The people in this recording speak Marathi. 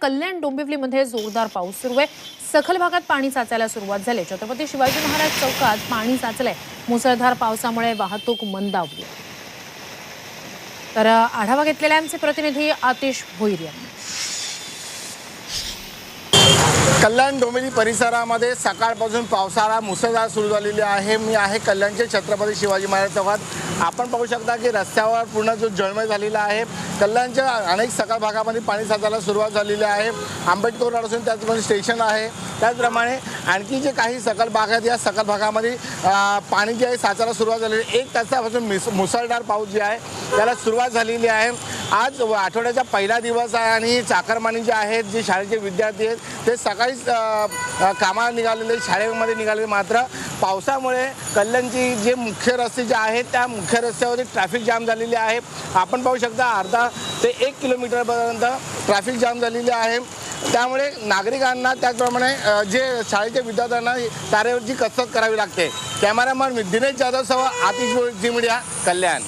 कल्याण डोंबिवलीमध्ये जोरदार पाऊस सुरू आहे. सखल भागात पाणी साचायला सुरुवात झाली. छत्रपती शिवाजी महाराज चौकात पाणी साचलंय. मुसळधार पावसामुळे वाहतूक मंदावली. तर आढावा घेतलेल्यांचे आमचे प्रतिनिधी आतिश भोईर यांनी. कल्याण डोंबिवली परिसरामध्ये सकाळपासून पावसाळा मुसळधार सुरू झालेली आहे. मी आहे कल्याणचे छत्रपती शिवाजी महाराज चौकात. आपण पाहू शकता की रस्त्यावर पूर्ण जो जळमय झालेला आहे. कल्याणच्या अनेक सकाळ भागामध्ये पाणी साचायला सुरुवात झालेली आहे. आंबेडकर रोड असून त्याचप्रमाणे स्टेशन आहे. त्याचप्रमाणे आणखी जे काही सकल भाग आहेत या सकल भागामध्ये पाणी जे आहे साचायला सुरुवात झालेली आहे. एक तासापासून मिस मुसळधार पाऊस जे आहे त्याला सुरुवात झालेली आहे. आज आठवड्याचा पहिला दिवस आहे आणि चाकरमानी जे आहेत जे शाळेचे विद्यार्थी आहेत ते सकाळीच कामाला निघालेले शाळेमध्ये निघालेले मात्र पावसामुळे कल्याणची जे मुख्य रस्ते जे आहेत त्या मुख्य रस्त्यावरती ट्रॅफिक जाम झालेली आहे. आपण पाहू शकता अर्धा ते एक किलोमीटरपर्यंत ट्रॅफिक जाम झालेली आहे. त्यामुळे नागरिकांना त्याचप्रमाणे जे शाळेच्या विद्यार्थ्यांना तारेवरची कसरत करावी लागते. कॅमेरामन दिनेश जाधवसह आतिश जी मीडिया कल्याण.